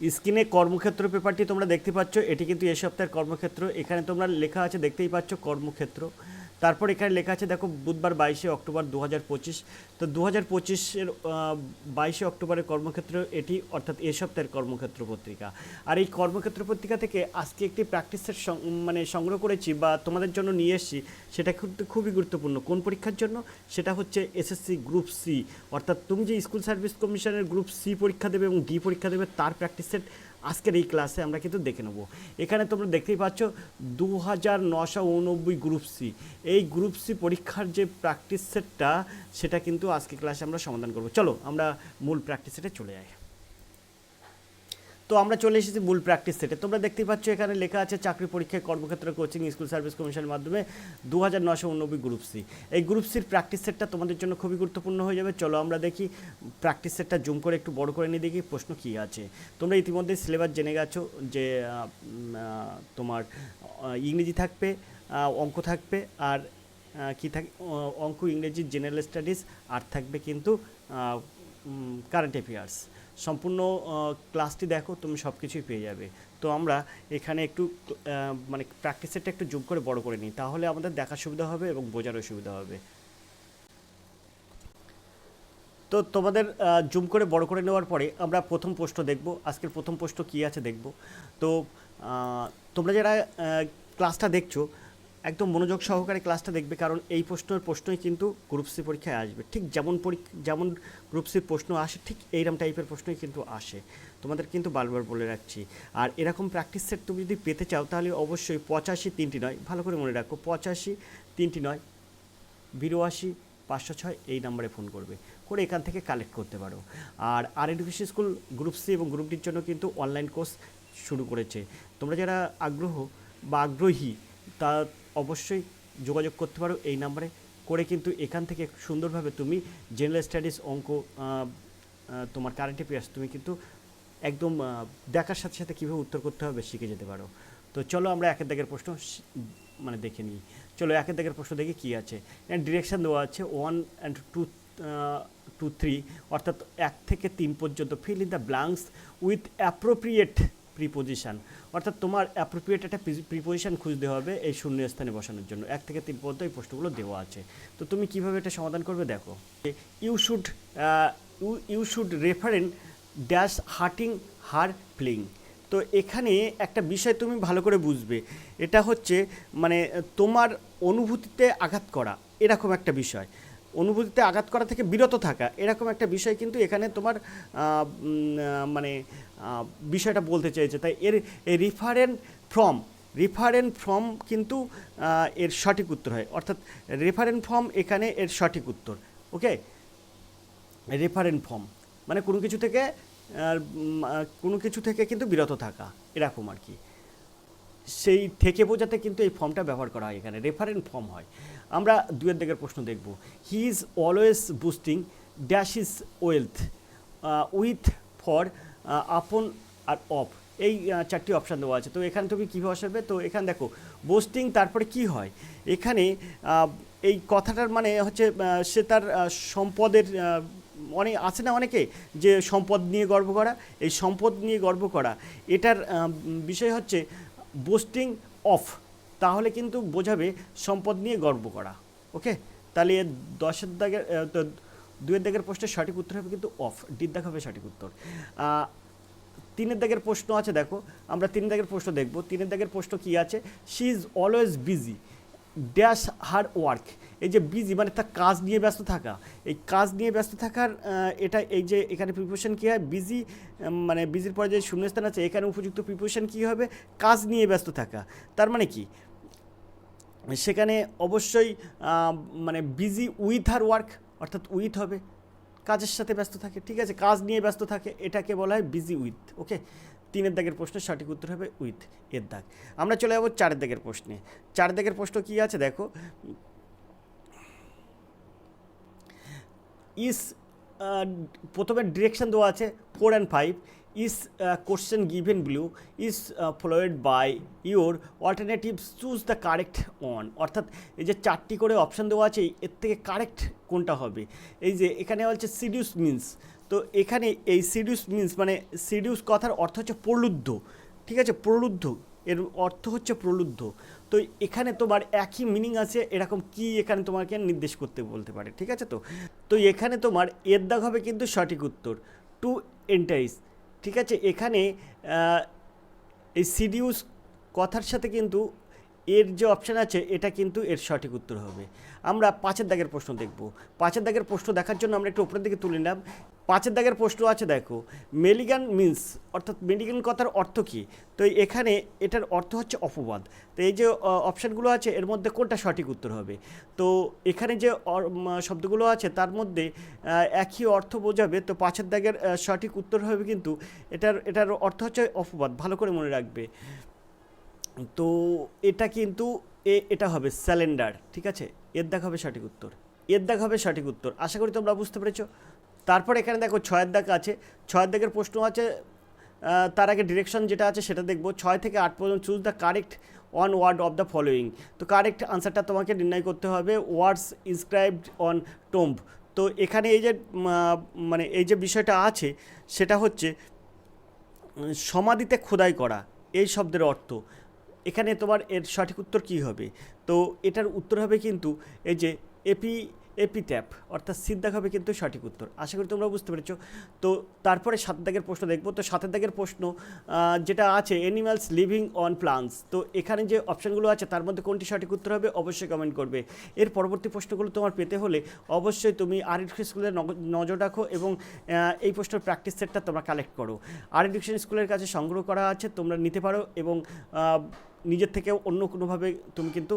স্ক্রিনে কর্মক্ষেত্র পেপারটি তোমরা দেখতে পাচ্ছ, এটি কিন্তু এ সপ্তাহের কর্মক্ষেত্র। এখানে তোমরা লেখা আছে, দেখতেই পাচ্ছ কর্মক্ষেত্র। তারপর এখানে লেখা আছে, দেখো, বুধবার বাইশে অক্টোবর দু হাজার পঁচিশ। তো দু হাজার পঁচিশের বাইশে অক্টোবরের কর্মক্ষেত্র এটি, অর্থাৎ এ সপ্তাহের কর্মক্ষেত্র পত্রিকা। আর এই কর্মক্ষেত্র পত্রিকা থেকে আজকে একটি প্র্যাকটিসের মানে সংগ্রহ করেছি বা তোমাদের জন্য নিয়ে এসেছি, সেটা কিন্তু খুবই গুরুত্বপূর্ণ। কোন পরীক্ষার জন্য? সেটা হচ্ছে এসএসসি গ্রুপ সি অর্থাৎ তুমি যে স্কুল সার্ভিস কমিশনের গ্রুপ সি পরীক্ষা দেবে এবং ডি পরীক্ষা দেবে, তার প্র্যাকটিস সেট আজকের এই ক্লাসে আমরা কিন্তু দেখে নেব। এখানে তোমরা দেখতেই পাচ্ছ দু হাজার নশো উনব্বই গ্রুপ সি এই গ্রুপ সি পরীক্ষার যে প্র্যাকটিস সেটটা সেটা কিন্তু আজকে ক্লাসে আমরা সমাধান করব। চলো, আমরা মূল প্র্যাকটিস সেটে চলে যাই। তো আমরা চলে এসেছি মূল প্র্যাকটিস সেটে। তোমরা দেখতেই পাচ্ছ এখানে লেখা আছে চাকরি পরীক্ষায় কর্মক্ষেত্র, কোচিং, স্কুল সার্ভিস কমিশনের মাধ্যমে দু হাজার নশো উনব্বই গ্রুপ সি। এই গ্রুপ সির প্র্যাকটিস সেটটা তোমাদের জন্য খুবই গুরুত্বপূর্ণ হয়ে যাবে। চলো আমরা দেখি প্র্যাকটিস সেটটা জুম করে একটু বড় করে নিয়ে দেখি প্রশ্ন কী আছে। তোমরা ইতিমধ্যে সিলেবাস জেনে গেছো যে তোমার ইংরেজি থাকবে অঙ্ক থাকবে আর কি থাকে অঙ্ক, ইংরেজি জেনারেল স্টাডিজ আর থাকবে কিন্তু কারেন্ট অ্যাফেয়ার্স সম্পূর্ণ ক্লাসটি দেখো, তুমি সব কিছুই পেয়ে যাবে। তো আমরা এখানে একটু মানে প্র্যাকটিসেরটা একটু যোগ করে বড় করে নিই। তাহলে আমাদের দেখার সুবিধা হবে এবং বোঝারও সুবিধা হবে। তো তোমাদের জুম করে বড় করে নেওয়ার পরে আমরা প্রথম পোস্ট দেখব। আজকের প্রথম পোস্ট কী আছে দেখব। তো তোমরা যারা ক্লাসটা দেখছ একদম মনোযোগ সহকারে ক্লাসটা দেখবে, কারণ এই প্রশ্নের প্রশ্নই কিন্তু গ্রুপ সি পরীক্ষায় আসবে। ঠিক যেমন পরীক্ষা যেমন গ্রুপ সির প্রশ্ন আসে, ঠিক এইরকম টাইপের প্রশ্নই কিন্তু আসে। তোমাদের কিন্তু বারবার বলে রাখছি। আর এরকম প্র্যাকটিস সেট তুমি যদি পেতে চাও, তাহলে অবশ্যই পঁচাশি তিনটি নয়, ভালো করে মনে রাখো, পঁচাশি তিনটি নয়, বিরাশি পাঁচশো ছয় এই নাম্বারে ফোন করবে। করে এখান থেকে কালেক্ট করতে পারো। আর R education school group C এবং গ্রুপ ডির জন্য কিন্তু অনলাইন কোর্স শুরু করেছে। তোমরা যারা আগ্রহ বা আগ্রহী, তা অবশ্যই যোগাযোগ করতে পারো এই নাম্বারে করে কিন্তু এখান থেকে সুন্দরভাবে তুমি জেনারেল স্টাডিজ অঙ্ক তোমার কারেন্ট অ্যাফেয়ার্স তুমি কিন্তু একদম দেখার সাথে সাথে কীভাবে উত্তর করতে হবে শিখে যেতে পারো। তো চলো আমরা একের দাগের প্রশ্ন মানে দেখে নিই। চলো একের দাগের প্রশ্ন দেখি কী আছে। ডিরেকশন দেওয়া আছে one and two two three অর্থাৎ এক থেকে তিন পর্যন্ত fill in the blanks with appropriate preposition অর্থাৎ তোমার অ্যাপ্রোপ্রিয়েট একটা প্রিপোজিশান খুঁজতে হবে এই শূন্য স্থানে বসানোর জন্য। এক থেকে তিন পর্যন্ত এই প্রশ্নগুলো দেওয়া আছে। তো তুমি কীভাবে এটা সমাধান করবে দেখো। You should you you should refrain dash hurting her playing তো এখানে একটা বিষয় তুমি ভালো করে বুঝবে। এটা হচ্ছে মানে তোমার অনুভূতিতে আঘাত করা। এরকম একটা বিষয়। অনুভূতিতে আঘাত করা থেকে বিরত থাকা, এরকম একটা বিষয় কিন্তু এখানে তোমার মানে বিষয়টা বলতে চাইছে। তাই এর রিফারেন ফ্রম রেফারেন্ট ফর্ম কিন্তু এর সঠিক উত্তর হয়। অর্থাৎ রেফারেন্ট ফর্ম এখানে এর সঠিক উত্তর ওকে রেফারেন্ট ফর্ম মানে কোনো কিছু থেকে কোনো কিছু থেকে কিন্তু বিরত থাকা, এরকম আর কি। সেই থেকে বোঝাতে কিন্তু এই ফর্মটা ব্যবহার করা হয় এখানে রেফারেন্ট ফর্ম হয়। আমরা দুয়ের দিকের প্রশ্ন দেখব। He is always boasting dash his wealth with for upon R of এই চারটি অপশান দেওয়া আছে। তো এখানে তুমি কীভাবে বসাবে তো এখানে দেখো বোস্টিং তারপরে কি হয়? এখানে এই কথাটার মানে হচ্ছে সে তার সম্পদের অনেক, আছে না অনেকে? যে সম্পদ নিয়ে গর্ব করা, এই সম্পদ নিয়ে গর্ব করা, এটার বিষয় হচ্ছে বোস্টিং অফ তাহলে কিন্তু বোঝাবে সম্পদ নিয়ে গর্ব করা ওকে তাহলে দশের দাগের দুয়ের দাগের প্রশ্নের সঠিক উত্তর হবে কিন্তু অফ ডির দাগ হবে সঠিক উত্তর। তিনের দাগের প্রশ্ন আছে দেখো, আমরা তিন দাগের প্রশ্ন দেখব, তিনের দাগের প্রশ্ন কি আছে? She is always busy dash her work. এই যে বিজি মানে তার কাজ নিয়ে ব্যস্ত থাকা। এই কাজ নিয়ে ব্যস্ত থাকার এটা এই যে এখানে প্রিপারেশন কী হয়? বিজি মানে বিজির পরে যে শূন্যস্থান আছে, এখানে উপযুক্ত প্রিপারেশন কী হবে? কাজ নিয়ে ব্যস্ত থাকা। তার মানে কি? সেখানে অবশ্যই মানে বিজি উইথ আর ওয়ার্ক অর্থাৎ উইথ হবে। কাজের সাথে ব্যস্ত থাকে, ঠিক আছে? কাজ নিয়ে ব্যস্ত থাকে, এটাকে বলা হয় বিজি উইথ ওকে তিনের দাগের প্রশ্নের সঠিক উত্তর হবে উইথ এর দাগ। আমরা চলে যাব চারের দাগের প্রশ্নে চার দাগের প্রশ্ন কী আছে? দেখো। ইস প্রথমে ডিরেকশন দেওয়া আছে four and five. Each question given below. Is followed by your alternatives choose the correct one অর্থাৎ এই যে চারটি করে অপশান দেওয়া আছে, এর থেকে কারেক্ট কোনটা হবে? এই যে এখানে বলছে সিডিউস মিন্স। তো এখানে এই সিডিউস মিন্স মানে সিডিউস কথার অর্থ হচ্ছে প্রলুব্ধ, ঠিক আছে? প্রলুব্ধ, এর অর্থ হচ্ছে প্রলুব্ধ। তো এখানে তোমার একই মিনিং আছে, এরকম কি এখানে তোমাকে নির্দেশ করতে বলতে পারে, ঠিক আছে তো? তো এখানে তোমার এর দাগ হবে কিন্তু সঠিক উত্তর টু এন্টাইস ঠিক আছে? এখানে এই সিডিউস কথার সাথে কিন্তু এর যে অপশান আছে, এটা কিন্তু এর সঠিক উত্তর হবে। আমরা পাঁচের দাগের প্রশ্ন দেখব। পাঁচের দাগের প্রশ্ন দেখার জন্য আমরা একটু উপরের দিকে তুলে নিলাম। পাঁচের দাগের প্রশ্ন আছে দেখো, মেলিগান মিন্স, অর্থাৎ মেলিগান কথার অর্থ কী? তো এখানে এটার অর্থ হচ্ছে অপবাদ। তো এই যে অপশানগুলো আছে, এর মধ্যে কোনটা সঠিক উত্তর হবে? তো এখানে যে শব্দগুলো আছে, তার মধ্যে একই অর্থ বোঝাবে। তো পাঁচের দাগের সঠিক উত্তর হবে কিন্তু এটার এটার অর্থ হচ্ছে অপবাদ। ভালো করে মনে রাখবে। তো এটা কিন্তু এ, এটা হবে স্যালেন্ডার ঠিক আছে? এর দাগ হবে সঠিক উত্তর। এর দাগ হবে সঠিক উত্তর। আশা করি তোমরা বুঝতে পেরেছ। তারপর এখানে দেখো ছয়ের দাগ আছে। ছয়ের দাগের প্রশ্ন আছে তার আগে ডিরেকশন যেটা আছে সেটা দেখব। ছয় থেকে আট পর্যন্ত choose the correct one word of the following তো কারেক্ট আনসারটা তোমাকে নির্ণয় করতে হবে ওয়ার্ডস ইনস্ক্রাইবড অন টোম্ব তো এখানে এই যে মানে এই যে বিষয়টা আছে, সেটা হচ্ছে সমাধিতে খোদাই করা, এই শব্দের অর্থ। এখানে তোমার এর সঠিক উত্তর কী হবে? তো এটার উত্তর হবে কিন্তু এই যে এপি এপি ট্যাপ অর্থাৎ সিদ্ধাক হবে কিন্তু সঠিক উত্তর। আশা করি তোমরা বুঝতে পেরেছ। তো তারপরে সাত দাগের প্রশ্ন দেখব। তো সাতের দাগের প্রশ্ন যেটা আছে অ্যানিমালস লিভিং অন প্লান্টস তো এখানে যে অপশানগুলো আছে, তার মধ্যে কোনটি সঠিক উত্তর হবে অবশ্যই কমেন্ট করবে। এর পরবর্তী প্রশ্নগুলো তোমার পেতে হলে অবশ্যই তুমি আর এডুকেশন স্কুলের নজর রাখো এবং এই প্রশ্নের প্র্যাকটিস সেটটা তোমরা কালেক্ট করো। আর এডুকেশন স্কুলের কাছে সংগ্রহ করা আছে, তোমরা নিতে পারো এবং নিজের থেকেও অন্য কোনোভাবে তুমি কিন্তু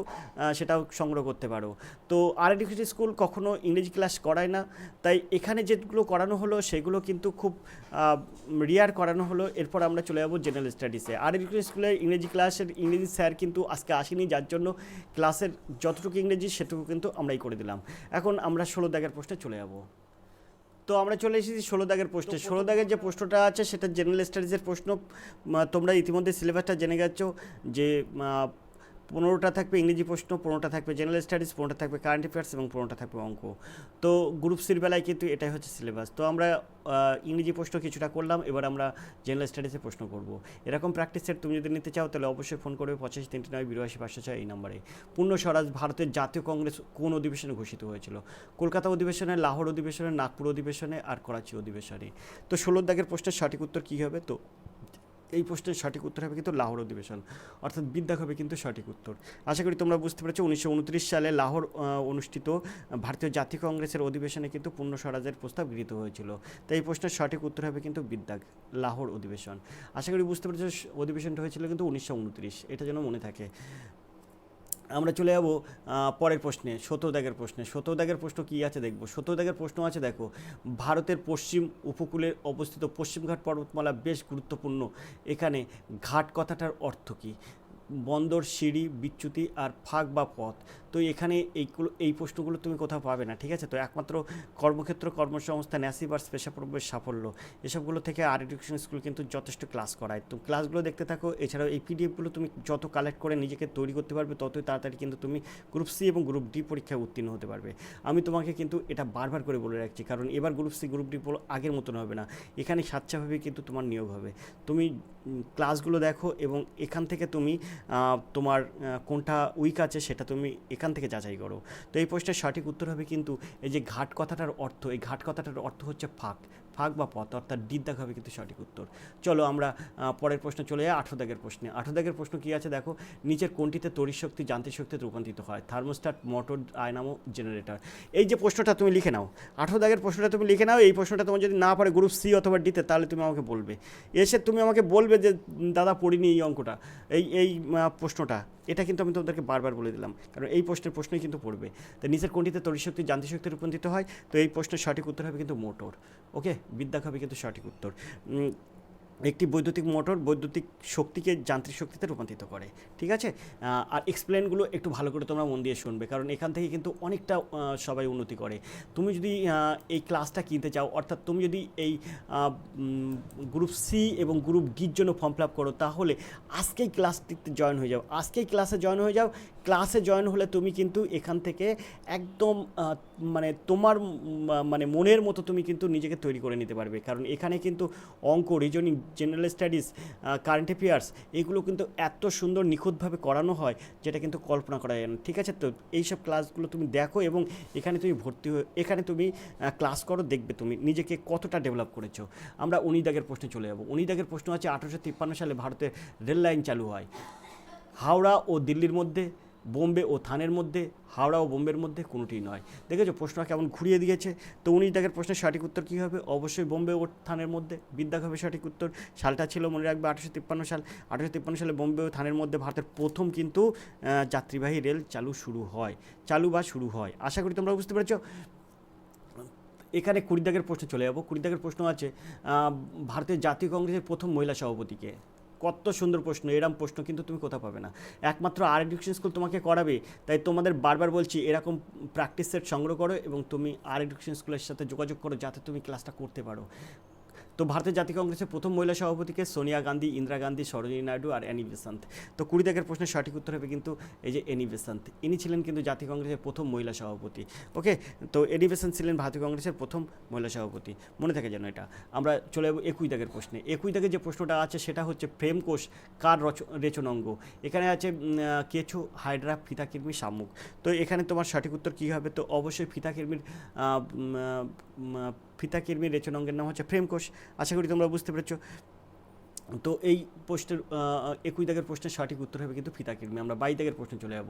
সেটাও সংগ্রহ করতে পারো। তো আর এডুকেশন স্কুল কখনো ইংরেজি ক্লাস করায় না। তাই এখানে যেগুলো করানো হলো, সেগুলো কিন্তু খুব রিয়ার করানো হলো। এরপর আমরা চলে যাব জেনারেল স্টাডিসে আর এডুকেশন স্কুলে ইংরেজি ক্লাসের ইংরেজি স্যার কিন্তু আজকে আসেনি, যার জন্য ক্লাসের যতটুকু ইংরেজি, সেটুকু কিন্তু আমরাই করে দিলাম। এখন আমরা ষোলো দাগের প্রশ্নে চলে যাব। তো আমরা চলে এসেছি ষোলো দাগের পোস্টে ষোলো দাগের যে প্রশ্নটা আছে সেটা জেনারেল স্টাডিজের প্রশ্ন তোমরা ইতিমধ্যে সিলেবাসটা জেনে গেছো যে পনেরোটা থাকবে ইংরেজি প্রশ্ন, পনেরোটা থাকবে জেনারেল স্টাডিজ পনেরোটা থাকবে কারেন্ট অ্যাফেয়ার্স এবং পনেরোটা থাকবে অঙ্ক। তো গ্রুপ সির বেলায় কিন্তু এটাই হচ্ছে সিলেবাস তো আমরা ইংরেজি প্রশ্ন কিছুটা করলাম, এবার আমরা জেনারেল স্টাডিজের প্রশ্ন করব। এরকম প্র্যাকটিস সেট তুমি যদি নিতে চাও, তাহলে অবশ্যই ফোন করবে পঁচাশি তিনটি নয়, বিরাশি পাঁচশো ছয় এই নম্বরে পূর্ণ স্বরাজ ভারতের জাতীয় কংগ্রেস কোন অধিবেশনে ঘোষিত হয়েছিল? কলকাতা অধিবেশনে, লাহোর অধিবেশনে, নাগপুর অধিবেশনে আর করাচি অধিবেশনে। তো ষোলো দাগের প্রশ্নের সঠিক উত্তর কী হবে? তো এই প্রশ্নের সঠিক উত্তর হবে কিন্তু লাহোর অধিবেশন। অর্থাৎ বিদ্যাক হবে কিন্তু সঠিক উত্তর। আশা করি তোমরা বুঝতে পেরেছ, উনিশশো সালে লাহোর অনুষ্ঠিত ভারতীয় জাতীয় কংগ্রেসের অধিবেশনে কিন্তু পূর্ণ স্বরাজের প্রস্তাব গৃহীত হয়েছিল। তাই এই প্রশ্নের সঠিক উত্তর হবে কিন্তু বিদ্যাক লাহোর অধিবেশন। আশা করি বুঝতে পেরেছ, অধিবেশনটা হয়েছিল কিন্তু উনিশশো উনত্রিশ। এটা যেন মনে থাকে। আমরা চলে যাব পরের প্রশ্নে দাগের প্রশ্নে। দাগের প্রশ্ন কী আছে দেখব? দাগের প্রশ্ন আছে দেখো, ভারতের পশ্চিম উপকূলে অবস্থিত পশ্চিমঘাট পর্বতমালা বেশ গুরুত্বপূর্ণ। এখানে ঘাট কথাটার অর্থ কী? বন্দর, সিঁড়ি, বিচ্যুতি আর ফাঁক বা পথ। তো এখানে এইগুলো এই প্রশ্নগুলো তুমি কোথাও পাবে না, ঠিক আছে? তো একমাত্র কর্মক্ষেত্র, কর্মসংস্থান অ্যাসিভার্স পেশাপ্রবেশ সাফল্য, এসবগুলো থেকে আর এডুকেশন স্কুল কিন্তু যথেষ্ট ক্লাস করায়। তো ক্লাসগুলো দেখতে থাকো, এছাড়াও এই পিডিএফগুলো তুমি যত কালেক্ট করে নিজেকে তৈরি করতে পারবে, ততই তাড়াতাড়ি কিন্তু তুমি গ্রুপ সি এবং গ্রুপ ডি পরীক্ষায় উত্তীর্ণ হতে পারবে। আমি তোমাকে কিন্তু এটা বারবার করে বলে রাখছি, কারণ এবার গ্রুপ সি গ্রুপ ডি আগের মতন হবে না। এখানে স্বেচ্ছাভাবে কিন্তু তোমার নিয়োগ হবে। তুমি ক্লাসগুলো দেখো এবং এখান থেকে তুমি তোমার কোনটা উইক আছে সেটা তুমি এখান থেকে যাচাই করো। তো এই প্রশ্নের সঠিক উত্তর হবে কিন্তু এই যে ঘাট কথাটার অর্থ, এই ঘাট কথাটার অর্থ হচ্ছে ফাঁক। ফাঁক বা পথ, অর্থাৎ ডিদ্দাগ হবে কিন্তু সঠিক উত্তর। চলো আমরা পরের প্রশ্ন চলে যাই আঠো দাগের প্রশ্নে। আঠো দাগের প্রশ্ন কী আছে? দেখো, নিচের কোনটিতে তড়িৎ শক্তি যান্ত্রিক শক্তিতে রূপান্তরিত হয়? Thermostat, motor, dynamo, generator. এই যে প্রশ্নটা তুমি লিখে নাও আঠো দাগের প্রশ্নটা তুমি লিখে নাও, এই প্রশ্নটা তোমার যদি না পারে গ্রুপ সি অথবা ডিতে তাহলে তুমি আমাকে বলবে। এসে তুমি আমাকে বলবে যে, দাদা পড়িনি এই অঙ্কটা, এই এই প্রশ্নটা। এটা কিন্তু আমি তোমাদেরকে বারবার বলে দিলাম, কারণ এই প্রশ্নের প্রশ্নই কিন্তু পড়বে। তো নিচের কোনটিতে তড়িৎ শক্তি যান্ত্রিক শক্তি রূপান্তরিত হয়? তো এই প্রশ্নের সঠিক উত্তর হবে কিন্তু মোটর ওকে বিদ্যাক হবে কিন্তু সঠিক উত্তর। একটি বৈদ্যুতিক মোটর বৈদ্যুতিক শক্তিকে যান্ত্রিক শক্তিতে রূপান্তরিত করে, ঠিক আছে? আর এক্সপ্লেনগুলো একটু ভালো করে তোমরা মন দিয়ে শুনবে, কারণ এখান থেকে কিন্তু অনেকটা সবাই উন্নতি করে। তুমি যদি এই ক্লাসটা কিনতে চাও, অর্থাৎ তুমি যদি এই গ্রুপ সি এবং গ্রুপ ডির জন্য ফর্ম ফিল আপ করো, তাহলে আজকেই ক্লাসটিতে জয়েন হয়ে যাও। আজকেই ক্লাসে জয়েন হয়ে যাও ক্লাসে জয়েন হলে তুমি কিন্তু এখান থেকে একদম মানে তোমার মানে মনের মতো তুমি কিন্তু নিজেকে তৈরি করে নিতে পারবে। কারণ এখানে কিন্তু অঙ্ক reasoning general studies current affairs এগুলো কিন্তু এত সুন্দর নিখুঁতভাবে করানো হয় যেটা কিন্তু কল্পনা করা যায় না। ঠিক আছে তো? এইসব ক্লাসগুলো তুমি দেখো এবং এখানে তুমি ভর্তি হয়ে, এখানে তুমি ক্লাস করো, দেখবে তুমি নিজেকে কতটা ডেভেলপ করেছ। আমরা উনিদাগের প্রশ্নে চলে যাব। উনিদাগের প্রশ্ন আছে, আঠারোশো তিপ্পান্ন সালে ভারতে রেল লাইন চালু হয়। হাওড়া ও দিল্লির মধ্যে বোম্বে ও থানের মধ্যে, হাওড়া ও বোম্বের মধ্যে কোনোটি নয়। দেখেছ প্রশ্ন কেমন ঘুরিয়ে দিয়েছে? তো উনিশ দাগের প্রশ্নের সঠিক উত্তর কী হবে? অবশ্যই বোম্বে ও থানের মধ্যে বিদ্যাক হবে সঠিক উত্তর। সালটা ছিল, মনে রাখবে, আঠারোশো তিপ্পান্ন সাল। আঠারোশো তিপ্পান্ন সালে বোম্বে ও থানের মধ্যে ভারতের প্রথম কিন্তু যাত্রীবাহী রেল চালু শুরু হয়। চালু বা শুরু হয়। আশা করি তোমরা বুঝতে পেরেছ। এখানে কুড়ি দাগের প্রশ্ন চলে যাব। কুড়ি দাগের প্রশ্ন আছে ভারতের জাতীয় কংগ্রেসের প্রথম মহিলা সভাপতিকে কত সুন্দর প্রশ্ন, এরম প্রশ্ন কিন্তু তুমি কোথাও পাবে না। একমাত্র আর এডুকেশন স্কুল তোমাকে করাবে, তাই তোমাদের বারবার বলছি এরকম প্র্যাকটিস সেট সংগ্রহ করো এবং তুমি আর এডুকেশন স্কুলের সাথে যোগাযোগ করো যাতে তুমি ক্লাসটা করতে পারো। তো ভারতের জাতীয় কংগ্রেসের প্রথম মহিলা সভাপতিকে সোনিয়া গান্ধী, ইন্দিরা গান্ধী, সরোজিনী নাইডু আর অ্যানি বেসান্ত তো কুড়ি দাগের প্রশ্নের সঠিক উত্তর হবে কিন্তু এই যে এনি বেসান্ত ইনি ছিলেন কিন্তু জাতীয় কংগ্রেসের প্রথম মহিলা সভাপতি। ওকে, তো এনি বেসান্ত ছিলেন ভারতীয় কংগ্রেসের প্রথম মহিলা সভাপতি। মনে থাকে যেন এটা। আমরা চলে যাব একুই দাগের প্রশ্নে। একুই দাগের যে প্রশ্নটা আছে সেটা হচ্ছে প্রেম কোষ কার রচ, রেচনাঙ্গ? এখানে আছে কেঁচো হাইড্রা ফিতাকির্মি শামুক। তো এখানে তোমার সঠিক উত্তর কী হবে? তো অবশ্যই ফিতাকির্মির আহ, রেচন ফিতাকির্মির রেচনাঙ্গের নাম হচ্ছে প্রেমকোষ। আশা করি তোমরা বুঝতে পেরেছ। তো এই প্রশ্নের একুই দাগের প্রশ্নের সঠিক উত্তর হবে কিন্তু ফিতা কিরমি আমরা বাই দাগের প্রশ্নে চলে যাব।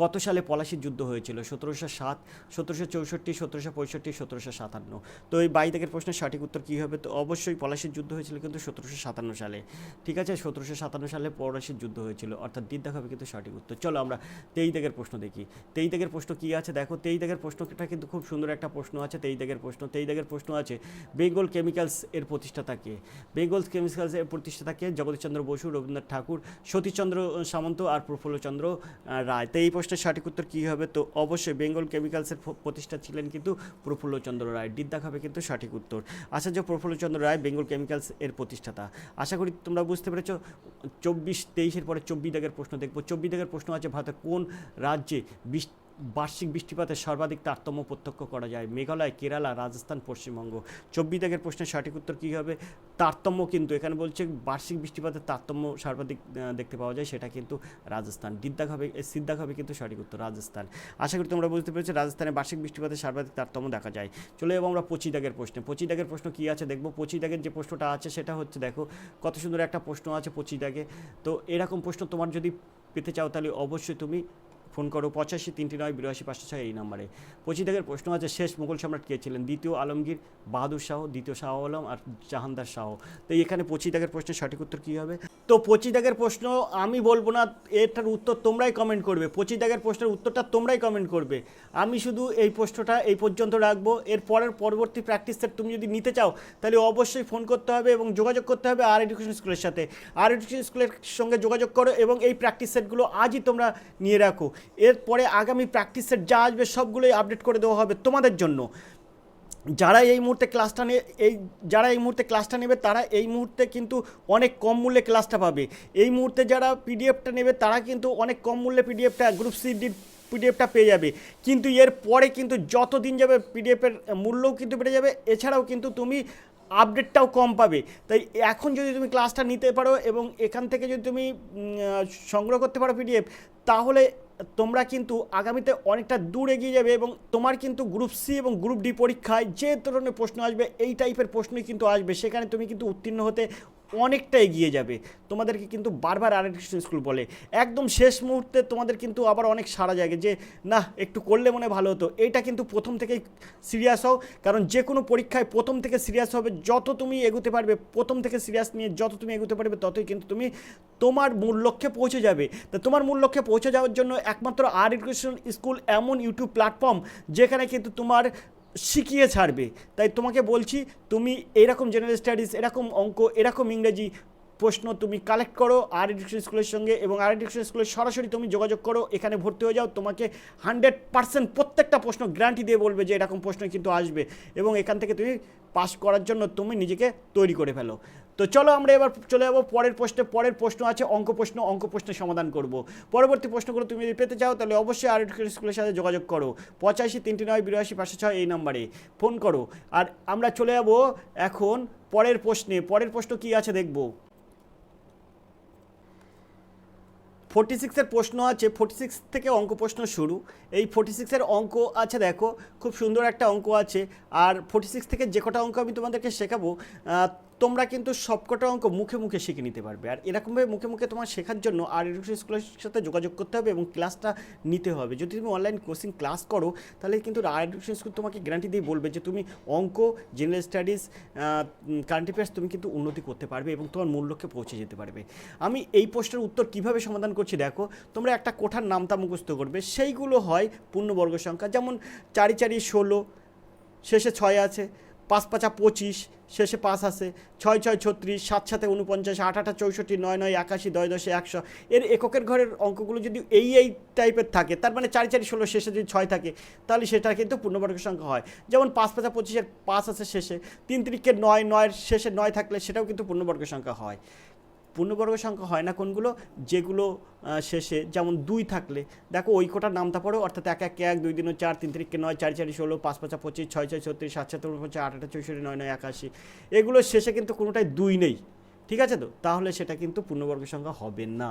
কত সালে পলাশির যুদ্ধ হয়েছিল? সতেরোশো সাত, সতেরোশো চৌষট্টি, সতেরোশো পঁয়ষট্টি, সতেরোশো সাতান্ন। তো এই বাই দাগের প্রশ্নের সঠিক উত্তর কী হবে? তো অবশ্যই পলাশির যুদ্ধ হয়েছিল কিন্তু সতেরোশো সাতান্ন সালে। ঠিক আছে? সতেরোশো সাতান্ন সালে পলাশির যুদ্ধ হয়েছিল। অর্থাৎ দিক হবে কিন্তু সঠিক উত্তর। চলো আমরা তেই দাগের প্রশ্ন দেখি। তেই দাগের প্রশ্ন কী আছে? দেখো, তেই দাগের প্রশ্নটা কিন্তু খুব সুন্দর একটা প্রশ্ন আছে, তেই দাগের প্রশ্ন। তেই দাগের প্রশ্ন আছে, বেঙ্গল কেমিক্যালস এর প্রতিষ্ঠাতা কে? বেঙ্গল কেমিক্যালস এর প্রতিষ্ঠাতা কে জগদীশচন্দ্র বসু, রবীন্দ্রনাথ ঠাকুর, সতীশচন্দ্র সামন্ত আর প্রফুল্লচন্দ্র রায়। তো এই প্রশ্নের সঠিক উত্তর কী হবে? তো অবশ্যই বেঙ্গল কেমিক্যালসের প্রতিষ্ঠা ছিলেন কিন্তু প্রফুল্লচন্দ্র রায়। ডিদ্দাক হবে কিন্তু সঠিক উত্তর। আচার্য প্রফুল্লচন্দ্র রায় বেঙ্গল কেমিক্যালস এর প্রতিষ্ঠাতা। আশা করি তোমরা বুঝতে পেরেছ, চব্বিশ তেইশের পরে চব্বিশ দাগের প্রশ্ন দেখব। চব্বিশ দাগের প্রশ্ন আছে, ভারতের কোন রাজ্যে বিশ বার্ষিক বৃষ্টিপাতের সর্বাধিক তারতম্য প্রত্যক্ষ করা যায়। মেঘালয় কেরালা রাজস্থান পশ্চিমবঙ্গ। চব্বিশ দাগের প্রশ্নের সঠিক উত্তর কী হবে? তারতম্য কিন্তু এখানে বলছে বার্ষিক বৃষ্টিপাতের তারতম্য সর্বাধিক দেখতে পাওয়া যায় সেটা কিন্তু রাজস্থান। দিদ্দাক হবে এ, সিদ্দাক হবে কিন্তু সঠিক উত্তর রাজস্থান। আশা করি তোমরা বুঝতে পেরেছ রাজস্থানে বার্ষিক বৃষ্টিপাতের সর্বাধিক তারতম্য দেখা যায়। চলে যাব আমরা পঁচিশ দাগের প্রশ্নে। পঁচিশ দাগের প্রশ্ন কী আছে দেখব? পঁচিশ দাগের যে প্রশ্নটা আছে সেটা হচ্ছে দেখো কত সুন্দর একটা প্রশ্ন আছে পঁচিশ দাগে তো এরকম প্রশ্ন তোমার যদি পেতে চাও তাহলে অবশ্যই তুমি ফোন করো, পঁচাশি, তিনটি নয়, বিরাশি, পাঁচশো ছয়, এই নাম্বারে। পঁচিশ দাগের প্রশ্ন আছে, শেষ মুঘল সম্রাট কে ছিলেন? দ্বিতীয় আলমগীর, বাহাদুর শাহ, দ্বিতীয় শাহ আলম আর জাহানদার শাহ। তো এখানে পঁচিশ দাগের প্রশ্নের সঠিক উত্তর কী হবে? তো পঁচিশ দাগের প্রশ্ন আমি বলব না, এটার উত্তর তোমরাই কমেন্ট করবে। পঁচিশ দাগের প্রশ্নের উত্তরটা তোমরাই কমেন্ট করবে। আমি শুধু এই প্রশ্নটা এই পর্যন্ত রাখব। এর পরের পরবর্তী প্র্যাকটিস সেট তুমি যদি নিতে চাও, তাহলে অবশ্যই ফোন করতে হবে এবং যোগাযোগ করতে হবে আর এডুকেশন স্কুলের সাথে। আর এডুকেশন স্কুলের সঙ্গে যোগাযোগ করো এবং এই প্র্যাকটিস সেটগুলো আজই তোমরা নিয়ে রাখো। এরপরে আগামী প্র্যাকটিসের যা আসবে সবগুলোই আপডেট করে দেওয়া হবে তোমাদের জন্য। যারা এই মুহূর্তে ক্লাসটা নিয়ে এই, যারা এই মুহূর্তে ক্লাসটা নেবে তারা এই মুহূর্তে কিন্তু অনেক কম মূল্যে ক্লাসটা পাবে। এই মুহূর্তে যারা পিডিএফটা নেবে তারা কিন্তু অনেক কম মূল্যে পিডিএফটা গ্রুপ সি ডি পিডিএফটা পেয়ে যাবে। কিন্তু এর পরে কিন্তু যত দিন যাবে পিডিএফের মূল্যও কিন্তু বেড়ে যাবে, এছাড়াও কিন্তু তুমি আপডেটটাও কম পাবে। তাই এখন যদি তুমি ক্লাসটা নিতে পারো এবং এখান থেকে যদি তুমি সংগ্রহ করতে পারো পিডিএফ তাহলে তোমরা কিন্তু আগামীতে অনেকটা দূর এগিয়ে যাবে এবং তোমার কিন্তু গ্রুপ সি এবং গ্রুপ ডি পরীক্ষায় যে ধরনের প্রশ্ন আসবে, এই টাইপের প্রশ্নই কিন্তু আসবে। সেখানে তুমি কিন্তু উত্তীর্ণ হতে অনেকটা এগিয়ে যাবে। তোমাদেরকে কিন্তু বারবার আর স্কুল বলে। একদম শেষ মুহূর্তে তোমাদের কিন্তু আবার অনেক সারা জায়গা যে, না, একটু করলে মনে ভালো হতো। এটা কিন্তু প্রথম থেকেই সিরিয়াস হও। কারণ যে কোনো পরীক্ষায় প্রথম থেকে সিরিয়াস হবে, যত তুমি এগোতে পারবে, প্রথম থেকে সিরিয়াস নিয়ে যত তুমি এগোতে পারবে, ততই কিন্তু তুমি তোমার মূল লক্ষ্যে পৌঁছে যাবে। তা তোমার মূল লক্ষ্যে পৌঁছে যাওয়ার জন্য একমাত্র আর এডুকেশন স্কুল এমন ইউটিউব প্ল্যাটফর্ম যেখানে কিন্তু তোমার শিখিয়ে ছাড়বে। তাই তোমাকে বলছি, তুমি এরকম জেনারেল স্টাডিজ এরকম অঙ্ক, এরকম ইংরেজি প্রশ্ন তুমি কালেক্ট করো আর এডুকেশন স্কুলের সঙ্গে এবং আর এডুকেশন স্কুলের সরাসরি তুমি যোগাযোগ করো, এখানে ভর্তি হয়ে যাও, তোমাকে হান্ড্রেড পার্সেন্ট প্রত্যেকটা প্রশ্ন গ্যারান্টি দিয়ে বলবে যে এরকম প্রশ্ন কিন্তু আসবে এবং এখান থেকে তুমি পাস করার জন্য তুমি নিজেকে তৈরি করে ফেলো। তো চলো আমরা এবার চলে যাব, পরের প্রশ্নে, পরের প্রশ্ন আছে, অঙ্ক প্রশ্ন, অঙ্ক প্রশ্নের সমাধান করব। পরবর্তী প্রশ্নগুলো তুমি যদি পেতে চাও, তাহলে অবশ্যই আর স্কুলের সাথে যোগাযোগ করো। পঁচাশি, তিনটি নয়, বিরাশি, পাঁচশো ছয়, এই নাম্বারে ফোন করো। আর আমরা চলে যাব এখন পরের প্রশ্নে। পরের প্রশ্ন কি আছে দেখব? ফোর্টি সিক্সের প্রশ্ন আছে। ফোর্টি সিক্স থেকে অঙ্ক প্রশ্ন শুরু। এই ফোর্টি সিক্সের অঙ্ক আছে, দেখো, খুব সুন্দর একটা অঙ্ক আছে। আর ফোর্টি সিক্স থেকে যে কটা অঙ্ক আমি তোমাদেরকে শেখাবো তোমরা কিন্তু সবকটা অঙ্ক মুখে মুখে শিখে নিতে পারবে। আর এরকমভাবে মুখে মুখে তোমার শেখার জন্য আর এডুকেশন স্কুলের সাথে যোগাযোগ করতে হবে এবং ক্লাসটা নিতে হবে। যদি তুমি অনলাইন কোচিং ক্লাস করো, তাহলে কিন্তু আর এডুকেশন স্কুল তোমাকে গ্যারান্টি দিয়ে বলবে যে তুমি অঙ্ক জেনারেল স্টাডিজ কারেন্ট অ্যাফেয়ার্স তুমি কিন্তু উন্নতি করতে পারবে এবং তোমার মূল লক্ষ্যে পৌঁছে যেতে পারবে। আমি এই প্রশ্নের উত্তর কীভাবে সমাধান করছি দেখো, তোমরা একটা কোঠার নামতা মুখস্থ করবে। সেইগুলো হয় পূর্ণবর্গ সংখ্যা, যেমন চারি চারি ষোলো, শেষে ছয় আছে। পাঁচ পাঁচা পঁচিশ, শেষে পাঁচ আছে। ছয় ছয় ছত্রিশ, সাত সাথে উনপঞ্চাশ আট আটা চৌষট্টি, নয় নয় একাশি, দয় দশে একশো। এর এককের ঘরের অঙ্কগুলো যদি এই এই টাইপের থাকে, তার মানে চারি চারি ষোলো, শেষে যদি ছয় থাকে, তাহলে সেটা কিন্তু পূর্ণবর্গ সংখ্যা হয়। যেমন পাঁচ পাঁচা পঁচিশের পাঁচ আছে শেষে, তিন তিরিকের নয়, নয়ের শেষে নয় থাকলে সেটাও কিন্তু পূর্ণবর্গ সংখ্যা হয়। পূর্ণবর্গ সংখ্যা হয় না কোনগুলো? যেগুলো শেষে, যেমন দুই থাকলে। দেখো, ওই কোটার নামটা পড়ো, অর্থাৎ এক এক এক, দুই দিন চার, তিন তিরিখকে নয়, চারি চারি, ষোলো, পাঁচ, পাঁচা, পঁচিশ, ছয় ছয়, ছত্রিশ, সাত সাত পঁচিশ আট আটা, চৌষট্টি, নয় নয়, একাশি। এগুলো শেষে কিন্তু কোনোটাই দুই নেই। ঠিক আছে তো? তাহলে সেটা কিন্তু পূর্ণবর্গ সংখ্যা হবে না।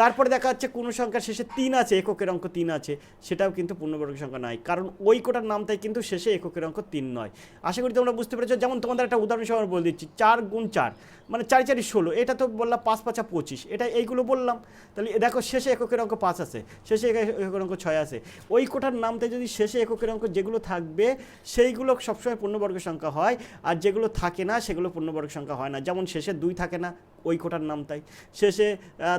তারপরে দেখা যাচ্ছে কোনো সংখ্যার শেষে তিন আছে, এককের অঙ্ক তিন আছে, সেটাও কিন্তু পূর্ণবর্গ সংখ্যা নয় কারণ ওই কোটার নামটাই কিন্তু শেষে এককের অঙ্ক তিন নয়। আশা করি তোমরা বুঝতে পেরেছ। যেমন তোমাদের একটা উদাহরণ সহ বলে দিচ্ছি, চার গুণ চার মানে চারি চারি ষোলো, এটা তো বললাম পাঁচ পাঁচা পঁচিশ, এটা এইগুলো বললাম। তাহলে দেখো শেষে এককের অঙ্ক পাঁচ আছে, শেষে একে- এককের অঙ্ক ছয় আছে। ওই কোটার নামতে যদি শেষে এককের অঙ্ক যেগুলো থাকবে, সেইগুলো সবসময় পূর্ণবর্গ সংখ্যা হয়, আর যেগুলো থাকে না, সেগুলো পূর্ণবর্গ সংখ্যা হয় না। যেমন শেষে দুই থাকে না ওই কোটার নাম তাই। শেষে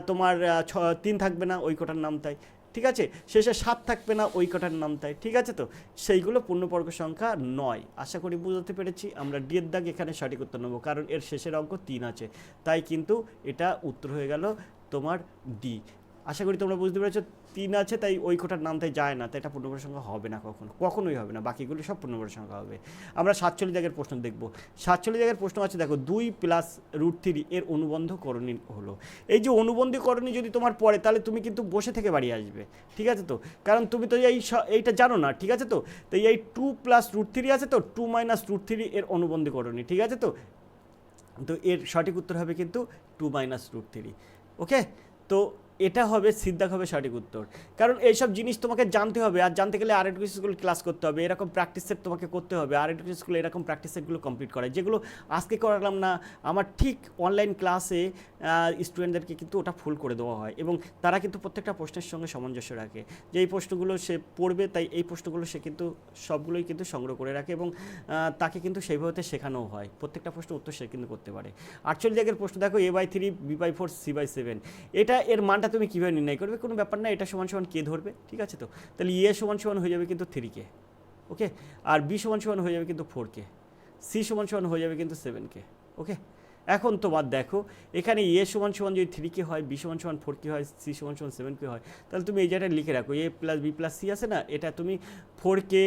তোমার ছ, তিন থাকবে না, ওই কোটার নাম তাই। ঠিক আছে? শেষে সাত থাকবে না, ওই কটার নাম তাই। ঠিক আছে তো? সেইগুলো পূর্ণবর্গ সংখ্যা নয়। আশা করি বুঝাতে পেরেছি। আমরা ডিয়ের দাগ এখানে সঠিক উত্তর নেব, কারণ এর শেষের অঙ্ক তিন আছে। তাই কিন্তু এটা উত্তর হয়ে গেল তোমার ডি। আশা করি তোমরা বুঝতে পেরেছ। তিন আছে, তাই ওই কোটার নাম তাই যায় না, তাই এটা পূর্ণবর্গ সংখ্যা হবে না কখনো, কখনোই হবে না, বাকিগুলো সব পূর্ণবর্গ সংখ্যা হবে। আমরা সাতচল্লিশ জায়গার প্রশ্ন দেখব। সাতচল্লিশ জায়গার প্রশ্ন আছে, দেখো, দুই প্লাস রুট থ্রি এর অনুবন্ধ করণী হলো। এই যে অনুবন্ধী করণী যদি তোমার পড়ে, তাহলে তুমি কিন্তু বসে থেকে বাড়ি আসবে, ঠিক আছে তো? কারণ তুমি তো এই এইটা জানো না, ঠিক আছে তো? তো এই টু প্লাস রুট থ্রি আছে তো টু মাইনাস রুট থ্রি এর অনুবন্ধী করণী ঠিক আছে তো? তো এর সঠিক উত্তর হবে কিন্তু two minus root three okay তো এটা হবে সিদ্ধাক হবে সঠিক উত্তর। কারণ এইসব জিনিস তোমাকে জানতে হবে, আর জানতে গেলে আর এডুকেশন স্কুল ক্লাস করতে হবে, এরকম প্র্যাকটিস সেট তোমাকে করতে হবে। আর এডুকেশন স্কুলে এরকম প্র্যাকটিস সেটগুলো কমপ্লিট করায়, যেগুলো আজকে করালাম না, আমার ঠিক অনলাইন ক্লাসে স্টুডেন্টদেরকে কিন্তু ওটা ফুল করে দেওয়া হয় এবং তারা কিন্তু প্রত্যেকটা প্রশ্নের সঙ্গে সামঞ্জস্য রাখে। যে এই প্রশ্নগুলো সে পড়বে, তাই এই প্রশ্নগুলো সে কিন্তু সবগুলোই কিন্তু সংগ্রহ করে রাখে এবং তাকে কিন্তু সেইভাবে শেখানোও হয়। প্রত্যেকটা প্রশ্ন উত্তর সে কিন্তু করতে পারে। আটচল্লিশ জায়গার প্রশ্ন দেখো A by three B by four C by seven এটা এর মানটা তুমি কীভাবে নির্ণয় করবে? কোনো ব্যাপার না, এটা সমান সমান কে ধরবে? ঠিক আছে তো? তাহলে ইয়ে সমান সমান হয়ে যাবে কিন্তু থ্রি কে ওকে আর বি সমান সমান হয়ে যাবে কিন্তু ফোর কে, সি সমান সমান হয়ে যাবে কিন্তু সেভেন কে ওকে এখন তোমার দেখো, এখানে এ সমান সমান যদি থ্রি কে হয়, বি সমান সমান ফোর কে হয়, সি সমান সমান সেভেন কে হয়, তাহলে তুমি এই জায়গাটা লিখে রাখো, A plus B plus C আছে না? এটা তুমি ফোর কে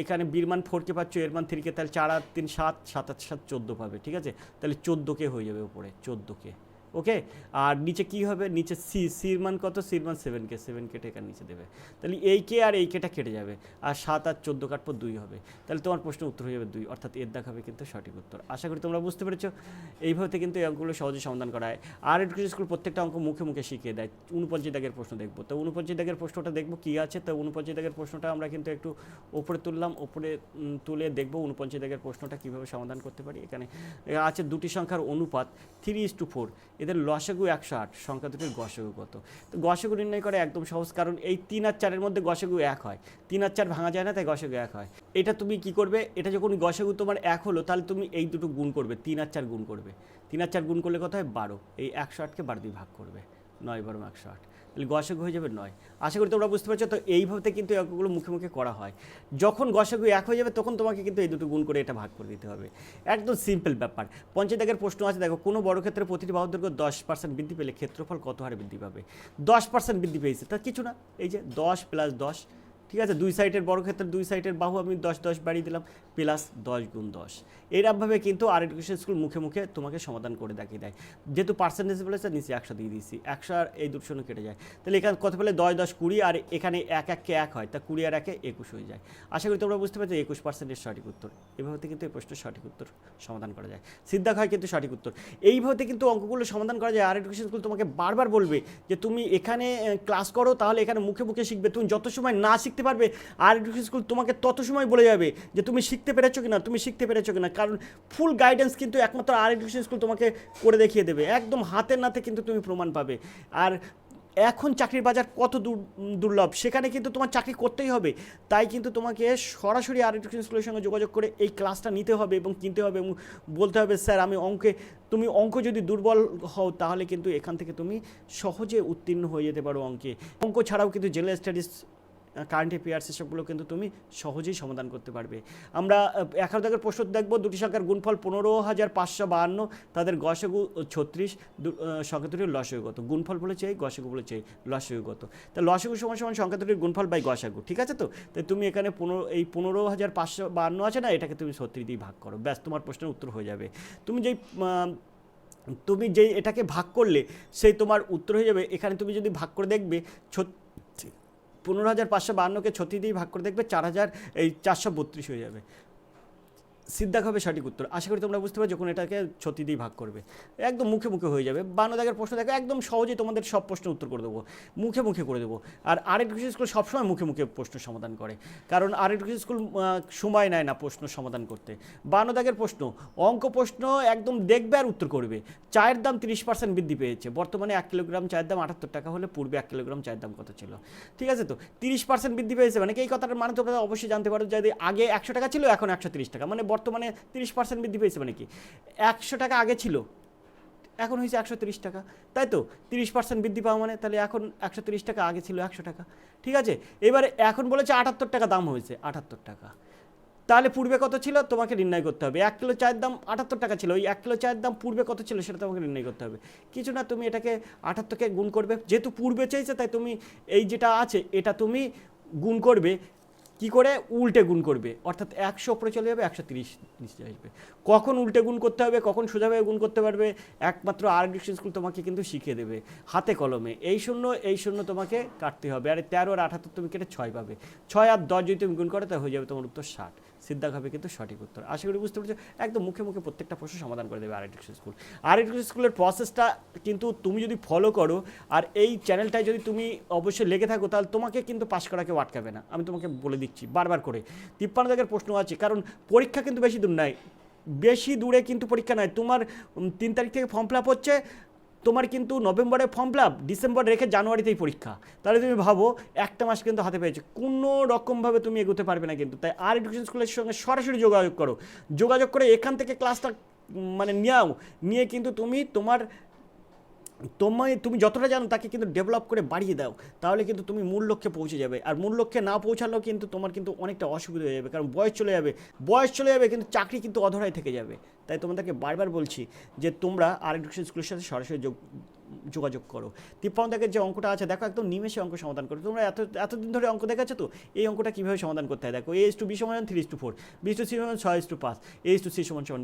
এখানে বির মান ফোর কে পাচ্ছ এর মান থ্রি কে, তাহলে চার আট তিন সাত সাত আট সাত চোদ্দ পাবে, ঠিক আছে? তাহলে চোদ্দ কে হয়ে যাবে উপরে, চোদ্দ কে। ওকে আর নিচে কি হবে? নিচে সি সির মান কত? সির মান সেভেন কে সেভেন কে টেকার নিচে দেবে। তাহলে এই কে আর এই কেটা কেটে যাবে। আর সাত আর চোদ্দ কাটপর দুই হবে। তাহলে তোমার প্রশ্ন উত্তর হয়ে যাবে দুই। অর্থাৎ এর দেখাবে কিন্তু সঠিক উত্তর। আশা করি তোমরা বুঝতে পেরেছ। এইভাবে কিন্তু এই অঙ্কগুলো সহজে সমাধান করা হয়। আর এডুকেশন স্কুল প্রত্যেকটা অঙ্ক মুখে মুখে শিখিয়ে দেয়। উনপঞ্চাশ দাগের প্রশ্ন দেখব। তো উনপঞ্চাশ দাগের প্রশ্নটা দেখব কী আছে? তো উনপঞ্চাশ দাগের প্রশ্নটা আমরা কিন্তু একটু ওপরে তুললাম। ওপরে তুলে দেখব উনপঞ্চাশ দাগের প্রশ্নটা কীভাবে সমাধান করতে পারি। এখানে আছে দুটি সংখ্যার অনুপাত। থ্রি ইস টু ফোর এদের লসাগু একশো আট সংখ্যা দুটির গসাগু কত? তো গসাগু নির্ণয় করা একদম সহজ, কারণ এই তিন আর চারের মধ্যে গসাগু এক হয়। তিন আর চার ভাঙা যায় না, তাই গসাগু এক হয়। এটা তুমি কি করবে? এটা যখন গসাগু তোমার এক হলো, তাহলে তুমি এই দুটো গুণ করবে, তিন আর চার গুণ করবে। তিন আর চার গুণ করলে কত হয়? বারো। এই একশো আটকে বারো দিয়ে ভাগ করবে। নয় বারো একশো আট। গসাগু হয়ে যাবে নয়। আশা করি তোমরা বুঝতে পারছ, তো এইভাবে কিন্তু একগুলো মুখে মুখে করা হয়। যখন গসাগু এক হয়ে যাবে, তখন তোমাকে কিন্তু এই দুটো গুণ করে এটা ভাগ করে দিতে হবে। একদম সিম্পল ব্যাপার। পঞ্চায়েত প্রশ্ন আছে, দেখো, কোনো বড় ক্ষেত্রে প্রতিটি বাহুর দৈর্ঘ্য দশ পার্সেন্ট বৃদ্ধি পেলে ক্ষেত্রফল কত হারে বৃদ্ধি পাবে? দশ পার্সেন্ট বৃদ্ধি পেয়েছে তার কিছু না। এই যে দশ প্লাস দশ ঠিক আছে, দুই সাইডের বড় ক্ষেত্রে দুই সাইডের বাহু আমি দশ দশ বাড়িয়ে দিলাম প্লাস দশ গুণ দশ। এরকমভাবে কিন্তু আর এডুকেশন স্কুল মুখে মুখে তোমাকে সমাধান করে দেখিয়ে দেয়। যেহেতু পার্সেন্টেজ বলেছে, নিচে একশো দিয়ে দিয়েছি, একশো আর এই দুটো কেটে যায়। তাহলে এখানে কত পেলে দশ দশ কুড়ি, আর এখানে এক এককে এক হয়, তা কুড়ি আর একে একুশ হয়ে যায়। আশা করি তোমরা বুঝতে পারছ একুশ পার্সেন্টের সঠিক উত্তর। এভাবে কিন্তু এই প্রশ্নের সঠিক উত্তর সমাধান করা যায়। সিদ্ধাক হয় কিন্তু সঠিক উত্তর। এইভাবে কিন্তু অঙ্কগুলো সমাধান করা যায়, আর এডুকেশন স্কুল তোমাকে বারবার বলবে যে তুমি এখানে ক্লাস করো, তাহলে এখানে মুখে মুখে শিখবে। তুমি যত সময় না শিখতে পারবে আর এডুকেশন স্কুল তোমাকে তত সময় বলে যাবে যে তুমি শিখতে পেরেছ কিনা, তুমি শিখতে পেরেছ কিনা। কারণ ফুল গাইডেন্স কিন্তু একমাত্র আর এডুকেশন স্কুল তোমাকে করে দেখিয়ে দেবে। একদম হাতের নাতে কিন্তু তুমি প্রমাণ পাবে। আর এখন চাকরির বাজার কত দূর- দুর্লভ, সেখানে কিন্তু তোমার চাকরি করতেই হবে। তাই কিন্তু তোমাকে সরাসরি আর এডুকেশন স্কুলের সঙ্গে যোগাযোগ করে এই ক্লাসটা নিতে হবে এবং কিনতে হবে এবং বলতে হবে, স্যার, আমি অঙ্কে, তুমি অঙ্ক যদি দুর্বল হও, তাহলে কিন্তু এখান থেকে তুমি সহজে উত্তীর্ণ হয়ে যেতে পারো অঙ্কে। অঙ্ক ছাড়াও কিন্তু জেনারেল স্টাডিজ কারেন্ট অ্যাফেয়ার্স এসবগুলো কিন্তু তুমি সহজেই সমাধান করতে পারবে। আমরা এগারো দাগের প্রশ্ন দেখব, দুটি সংখ্যার গুণফল পনেরো হাজার পাঁচশো বাহান্ন, তাদের গসগু ছত্রিশ সংখ্যা দুটির লসগত গুণফল বলেছে এই, গসগু বলেছে এই লসগত তা লসগু সমান সমান সংখ্যা দুটির গুণফল বাই গসাগু, ঠিক আছে তো? তাই তুমি এখানে পনেরো, এই পনেরো হাজার পাঁচশো বাহান্ন আছে না, এটাকে তুমি ছত্রিশ দিয়ে ভাগ করো, ব্যাস তোমার প্রশ্নের উত্তর হয়ে যাবে। তুমি যেই তুমি যেই এটাকে ভাগ করলে, সেই তোমার উত্তর হয়ে যাবে। এখানে তুমি যদি ভাগ করে দেখবে পনেরো হাজার পাঁচশো বাহান্নকে ছত্রিশ দিয়ে ভাগ করে দেখবে চার হাজার, এই চারশো বত্রিশ হয়ে যাবে। সিদ্ধাক হবে সঠিক উত্তর। আশা করি তোমরা বুঝতে পারো যখন এটাকে ছত্রিশ দিয়ে ভাগ করবে। একদম মুখে মুখে হয়ে যাবে। বান্ন দাগের প্রশ্ন দেখো, একদম সহজেই তোমাদের সব প্রশ্নের উত্তর করে দেবো। মুখে মুখে করে দেবো। আর আর এডুকেশন স্কুল সবসময় মুখে মুখে প্রশ্ন সমাধান করে। কারণ আর এডুকেশন স্কুল সময় নেয় না প্রশ্ন সমাধান করতে। বান্ন দাগের প্রশ্ন, অঙ্ক প্রশ্ন একদম দেখবে আর উত্তর করবে। চায়ের দাম তিরিশ পার্সেন্ট বৃদ্ধি পেয়েছে। বর্তমানে এক কিলোগ্রাম চায়ের দাম আটাত্তর টাকা হলে পূর্বে এক কিলোগ্রাম চায়ের দাম কত ছিল? ঠিক আছে তো? তিরিশ পার্সেন্ট বৃদ্ধি পেয়েছে মানে এই কথাটার মানে তোমরা অবশ্যই জানতে পারো যদি আগে একশো টাকা ছিল, এখন একশো তিরিশ টাকা। মানে বর্তমানে তিরিশ পার্সেন্ট বৃদ্ধি পেয়েছে মানে কি? একশো টাকা আগে ছিল, এখন হয়েছে একশো তিরিশ টাকা। তাই তো? তিরিশ পার্সেন্ট বৃদ্ধি পাওয়া মানে তাহলে এখন একশো তিরিশ টাকা, আগে ছিল একশো টাকা। ঠিক আছে? এবারে এখন বলেছে আটাত্তর টাকা দাম হয়েছে, আটাত্তর টাকা। তাহলে পূর্বে কত ছিল? তোমাকে নির্ণয় করতে হবে। এক কিলো চায়ের দাম আটাত্তর টাকা ছিল। ওই এক কিলো চায়ের দাম পূর্বে কত ছিল সেটা তোমাকে নির্ণয় করতে হবে। কিছু না, তুমি এটাকে আটাত্তরকে গুণ করবে। যেহেতু পূর্বে চাইছে তাই তুমি এই যেটা আছে, এটা তুমি গুণ করবে। কি করে? উল্টে গুণ করবে। অর্থাৎ একশো উপরে চলে যাবে, একশো তিরিশ নিচে আসবে। কখন উল্টে গুণ করতে হবে, কখন সোজাভাবে গুণ করতে পারবে, একমাত্র আর ডিকশন স্কুল তোমাকে কিন্তু শিখিয়ে দেবে। হাতে কলমে। এই শূন্য এই শূন্য তোমাকে কাটতে হবে। আর তেরো আর আঠাত্তর তুমি কেটে ছয় পাবে। ছয় আর দশ যদি তুমি গুণ করো, তাহলে হয়ে যাবে তোমার উত্তর ষাট। সিদ্ধাক হবে কিন্তু সঠিক উত্তর। আশা করি বুঝতে পারছ, একদম মুখে মুখে প্রত্যেকটা প্রশ্ন সমাধান করে দেবে আর এডুকেশন স্কুল। আর এডুকেশন স্কুলের প্রসেসটা কিন্তু তুমি যদি ফলো করো, আর এই চ্যানেলটায় যদি তুমি অবশ্যই লেগে থাকো, তাহলে তোমাকে কিন্তু পাশ করা কেউ আটকাবে না। আমি তোমাকে বলে দিচ্ছি বারবার করে। তিপ্পান্ন দাগের প্রশ্ন আছে, কারণ পরীক্ষা কিন্তু বেশি দূর নাই। বেশি দূরে কিন্তু পরীক্ষা নয় তোমার তিন তারিখ থেকে ফর্ম ফিল আপ হচ্ছে তোমার কিন্তু নভেম্বরে ফর্ম ফিল আপ ডিসেম্বর রেখে জানুয়ারিতেই পরীক্ষা। তাহলে তুমি ভাবো, একটা মাস কিন্তু হাতে পেয়েছ। কোনো রকমভাবে তুমি এগোতে পারবে না কিন্তু। তাই আর এডুকেশন স্কুলের সঙ্গে সরাসরি যোগাযোগ করো। যোগাযোগ করে এখান থেকে ক্লাসটা মানে নিয়াও নিয়ে কিন্তু তুমি তোমার তোমায় তুমি যতটা জানো তাকে কিন্তু ডেভেলপ করে বাড়িয়ে দাও। তাহলে কিন্তু তুমি মূল লক্ষ্যে পৌঁছে যাবে। আর মূল লক্ষ্যে না পৌঁছালেও কিন্তু তোমার কিন্তু অনেকটা অসুবিধা হয়ে যাবে। কারণ বয়স চলে যাবে। বয়স চলে যাবে কিন্তু চাকরি কিন্তু অধরাই থেকে যাবে। তাই তোমাদেরকে বারবার বলছি যে তোমরা আর এডুকেশন স্কুলের সাথে সরাসরি যোগ, যোগাযোগ করো। তিপ্পান্ন দাগের যে অঙ্কটা আছে, দেখো একদম নিমেষে অঙ্ক সমাধান করো। তোমরা এত, এতদিন ধরে অঙ্ক দেখাচ্ছ তো? এই অঙ্কটা কীভাবে সমাধান করতে হয়? দেখো এ ইস টু বি সমান three is to four B to C সমান ছয় ইস টু পাঁচ এ ইস টু সি সমান সমান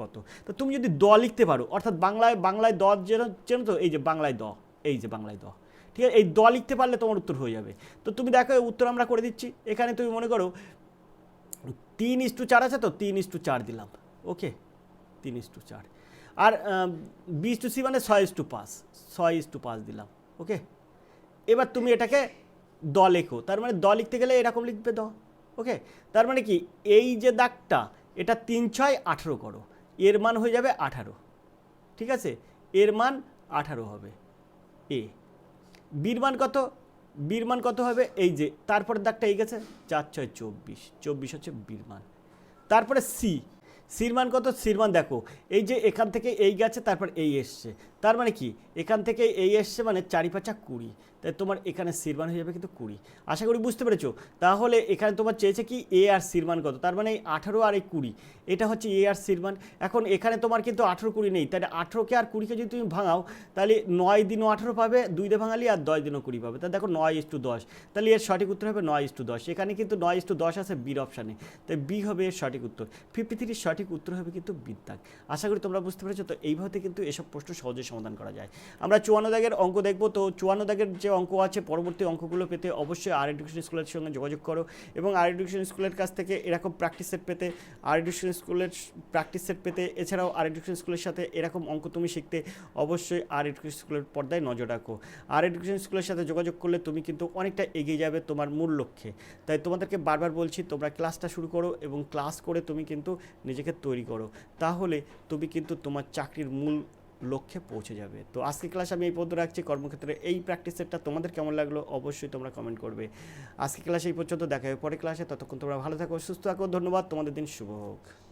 কত? তো তুমি যদি দ লিখতে পারো, অর্থাৎ বাংলায় বাংলায় দ যেন চেনো তো? এই যে বাংলায় দ, এই যে বাংলায় দ। ঠিক আছে? এই দ লিখতে পারলে তোমার উত্তর হয়ে যাবে। তো তুমি দেখো উত্তর আমরা করে দিচ্ছি। এখানে তুমি মনে করো, তিন ইস টু চার আছে তো? তিন ইস টু চার দিলাম। ওকে? তিন ইস টু চার। আর বি ইস টু সি মানে ছয় ইস টু পাঁচ। ছয় ইস টু পাঁচ দিলাম। ওকে? এবার তুমি এটাকে দ লেখো। তার মানে দ লিখতে গেলে এরকম লিখবে দ। ওকে? তার মানে কি? এই যে দাগটা, এটা তিন ছয় আঠেরো করো। এর মান হয়ে যাবে আঠারো। ঠিক আছে? এর মান আঠারো হবে। এ। বীর মান কত? বীর মান কত হবে? এই যে তারপরে দাগটা এই গেছে। চার ছয় চব্বিশ। চব্বিশ হচ্ছে বীর মান। তারপরে সি সির মান কত? সির মান দেখো, এই যে এখান থেকে এই গেছে, তারপর এই এসছে। তার মানে কি? এখান থেকে এই এসছে মানে চারি পাঁচা কুড়ি। তাই তোমার এখানে সিরমান হয়ে যাবে কিন্তু কুড়ি। আশা করি বুঝতে পেরেছ? তাহলে এখানে তোমার চেয়েছে কি এ আর সিরমান কত? তার মানে আঠারো আর এই কুড়ি। এটা হচ্ছে এ আর সিরমান এখন এখানে তোমার কিন্তু আঠেরো কুড়ি নেই। তাহলে আঠেরোকে আর কুড়িকে যদি তুমি ভাঙাও, তাহলে নয় দিনও আঠেরো পাবে, দুই দিয়ে ভাঙালি আর দশ দিনও কুড়ি পাবে। তা দেখো নয় ইস টু দশ। তাহলে এর সঠিক উত্তর হবে নয় ইস টু দশ। এখানে কিন্তু নয় ইস টু দশ আছে বির অপশানে তাই বি হবে এর সঠিক উত্তর। ফিফটি থ্রির সঠিক উত্তর হবে কিন্তু বিদ্যাগ আশা করি তোমরা বুঝতে পেরেছ। তো এইভাবে কিন্তু এসব প্রশ্ন সহজে সমাধান করা যায়। আমরা চুয়ান্ন দাগের অঙ্ক দেখব। তো চুয়ান্ন দাগের যে অঙ্ক আছে, পরবর্তী অঙ্কগুলো পেতে অবশ্যই আর এডুকেশন স্কুলের সঙ্গে যোগাযোগ করো এবং আর এডুকেশন স্কুলের কাছ থেকে এরকম প্র্যাকটিস সেট পেতে আর এডুকেশন স্কুলের প্র্যাকটিস সেট পেতে, এছাড়াও আর এডুকেশন স্কুলের সাথে এরকম অঙ্ক তুমি শিখতে অবশ্যই আর এডুকেশন স্কুলের পর্দায় নজর রাখো। আর এডুকেশন স্কুলের সাথে যোগাযোগ করলে তুমি কিন্তু অনেকটা এগিয়ে যাবে তোমার মূল লক্ষ্যে। তাই তোমাদেরকে বারবার বলছি, তোমরা ক্লাসটা শুরু করো এবং ক্লাস করে তুমি কিন্তু নিজেকে তৈরি করো। তাহলে তুমি কিন্তু তোমার চাকরির মূল লক্ষ্যে পৌঁছে যাবে। তো আজকে ক্লাস আমি এই পর্যন্ত রাখছি। কর্মক্ষেত্রে এই প্র্যাকটিস সেটটা তোমাদের কেমন লাগল অবশ্যই তোমরা কমেন্ট করবে। আজকে ক্লাস এই পর্যন্ত, দেখা হবে পরে ক্লাসে ততক্ষণ তোমরা ভালো থাকো, সুস্থ থাকো। ধন্যবাদ। তোমাদের দিন শুভ হোক।